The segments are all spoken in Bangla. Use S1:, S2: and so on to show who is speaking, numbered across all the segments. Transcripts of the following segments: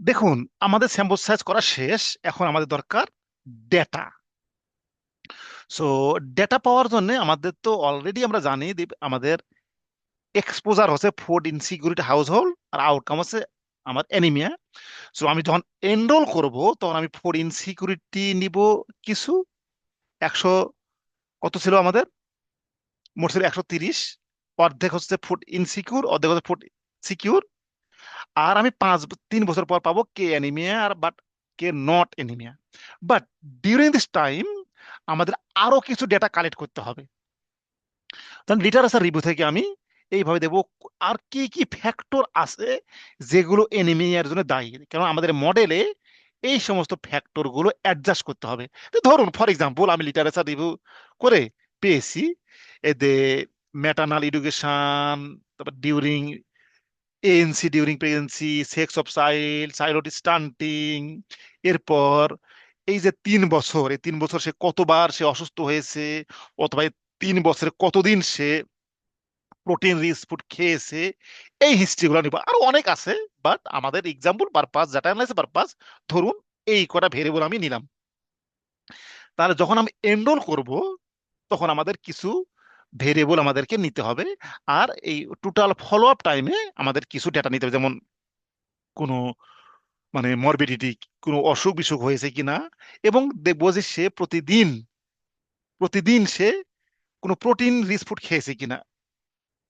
S1: দেখুন, আমাদের স্যাম্পল সাইজ করা শেষ, এখন আমাদের দরকার ডেটা সো ডেটা পাওয়ার জন্য আমাদের তো অলরেডি আমরা জানি আমাদের এক্সপোজার হচ্ছে ফুড ইনসিকিউরিটি হাউস হোল্ড আর আউটকাম হচ্ছে আমার অ্যানিমিয়া সো আমি যখন এনরোল করব, তখন আমি ফুড ইনসিকিউরিটি নিব কিছু, একশো, কত ছিল আমাদের? মোট ছিল একশো তিরিশ, অর্ধেক হচ্ছে ফুড ইনসিকিউর অর্ধেক হচ্ছে ফুড সিকিউর আর আমি পাঁচ, তিন বছর পর পাবো কে অ্যানিমিয়া আর but K not anaemia. But during this time আমাদের আরও কিছু ডেটা কালেক্ট করতে হবে। তখন লিটারেচার রিভিউ থেকে আমি এইভাবে দেবো আর কি কি ফ্যাক্টর আছে যেগুলো এনিমিয়ার জন্য দায়ী। কারণ আমাদের মডেলে এই সমস্ত ফ্যাক্টরগুলো অ্যাডজাস্ট করতে হবে। ধরুন ফর এক্সাম্পল আমি লিটারেচার রিভিউ করে পেয়েছি এতে ম্যাটার্নাল এডুকেশন তারপর during ANC during pregnancy sex of child child stunting এরপর এই যে তিন বছর, এই তিন বছর সে কতবার সে অসুস্থ হয়েছে, অথবা তিন বছরে কতদিন সে প্রোটিন রিচ ফুড খেয়েছে, এই হিস্ট্রিগুলো নিব। আরও অনেক আছে বাট আমাদের example purpose data analysis purpose ধরুন এই কটা ভেরিয়েবল আমি নিলাম। তাহলে যখন আমি এনরোল করব, তখন আমাদের কিছু ভেরিয়েবল আমাদেরকে নিতে হবে। আর এই টোটাল ফলো আপ টাইমে আমাদের কিছু ডেটা নিতে হবে, যেমন কোনো মানে মরবিডিটি কোনো অসুখ বিসুখ হয়েছে কিনা, এবং দেখব যে সে প্রতিদিন প্রতিদিন সে কোনো প্রোটিন রিচ ফুড খেয়েছে কিনা,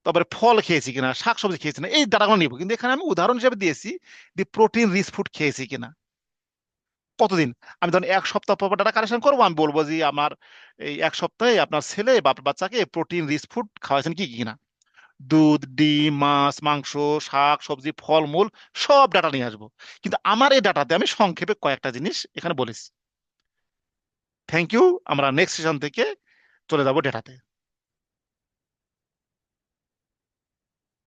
S1: তারপরে ফল খেয়েছি কিনা, শাকসবজি খেয়েছি না এই ডাটাগুলো নিব। কিন্তু এখানে আমি উদাহরণ হিসেবে দিয়েছি যে প্রোটিন রিচ ফুড খেয়েছি কিনা। কতদিন? আমি ধরুন এক সপ্তাহ পর ডাটা কালেকশন করব, আমি বলব যে আমার এই এক সপ্তাহে আপনার ছেলে বা বাচ্চাকে প্রোটিন রিচ ফুড খাওয়াইছেন কি কি কিনা দুধ, ডিম, মাছ, মাংস, শাক, সবজি, ফলমূল, সব ডাটা নিয়ে আসব। কিন্তু আমার এই ডাটাতে আমি সংক্ষেপে কয়েকটা জিনিস এখানে বলেছি। থ্যাংক ইউ আমরা নেক্সট সেশন থেকে চলে যাব ডেটাতে